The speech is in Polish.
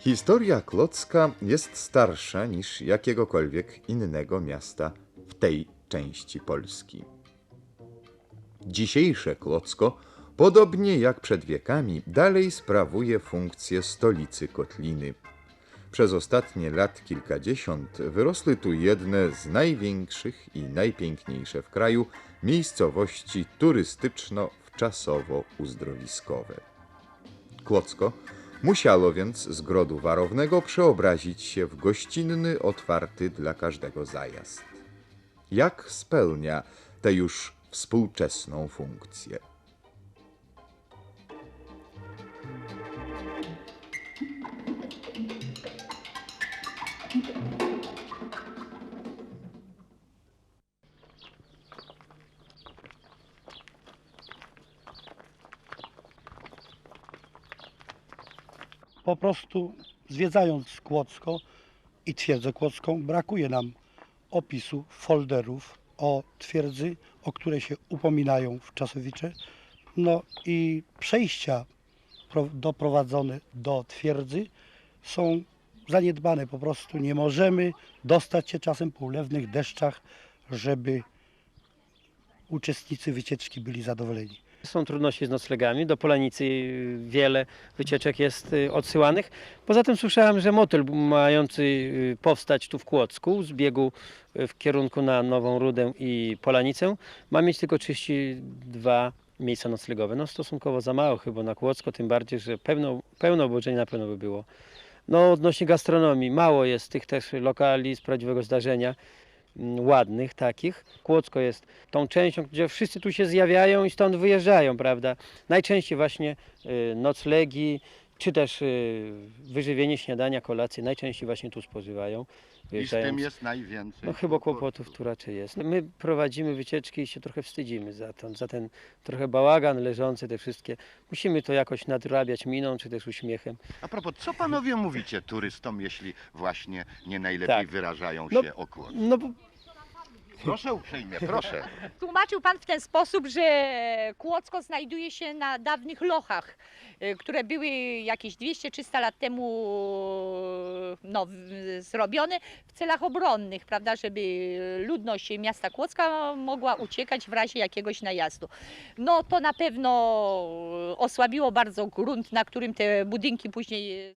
Historia Klocka jest starsza niż jakiegokolwiek innego miasta w tej części Polski. Dzisiejsze Klocko, podobnie jak przed wiekami, dalej sprawuje funkcję stolicy Kotliny. Przez ostatnie lat kilkadziesiąt wyrosły tu jedne z największych i najpiękniejsze w kraju miejscowości turystyczno-wczasowo-uzdrowiskowe. Klocko musiało więc z grodu warownego przeobrazić się w gościnny, otwarty dla każdego zajazd. Jak spełnia tę już współczesną funkcję? Po prostu zwiedzając Kłodzko i twierdzę kłodzką, brakuje nam opisu folderów o twierdzy, o które się upominają w Czasowicze. No i przejścia pro- doprowadzone do twierdzy są zaniedbane po prostu. Nie możemy dostać się czasem po ulewnych deszczach, żeby uczestnicy wycieczki byli zadowoleni. Są trudności z noclegami. Do Polanicy wiele wycieczek jest y, odsyłanych. Poza tym słyszałem, że motyl mający y, powstać tu w Kłodzku z biegu y, w kierunku na Nową Rudę i Polanicę ma mieć tylko 32 miejsca noclegowe. No stosunkowo za mało chyba na Kłodzko, tym bardziej, że pełno, pełno obłożenie na pewno by było. No odnośnie gastronomii, mało jest tych też lokali z prawdziwego zdarzenia ładnych takich. Kłodzko jest tą częścią, gdzie wszyscy tu się zjawiają i stąd wyjeżdżają, prawda? Najczęściej właśnie y, noclegi, czy też y, wyżywienie śniadania, kolacje, najczęściej właśnie tu spożywają. I z tym jest najwięcej. No chyba kłopotów tu raczej jest. My prowadzimy wycieczki i się trochę wstydzimy za, to, za ten trochę bałagan leżący, te wszystkie. Musimy to jakoś nadrabiać miną, czy też uśmiechem. A propos, co panowie mówicie turystom, jeśli właśnie nie najlepiej Tak. wyrażają No, się? No bo Proszę uprzejmie, proszę. Tłumaczył Pan w ten sposób, że Kłodzko znajduje się na dawnych lochach, y, które były jakieś 200-300 lat temu no, w- zrobione w celach obronnych, prawda, żeby ludność miasta Kłodzka mogła uciekać w razie jakiegoś najazdu. No to na pewno osłabiło bardzo grunt, na którym te budynki później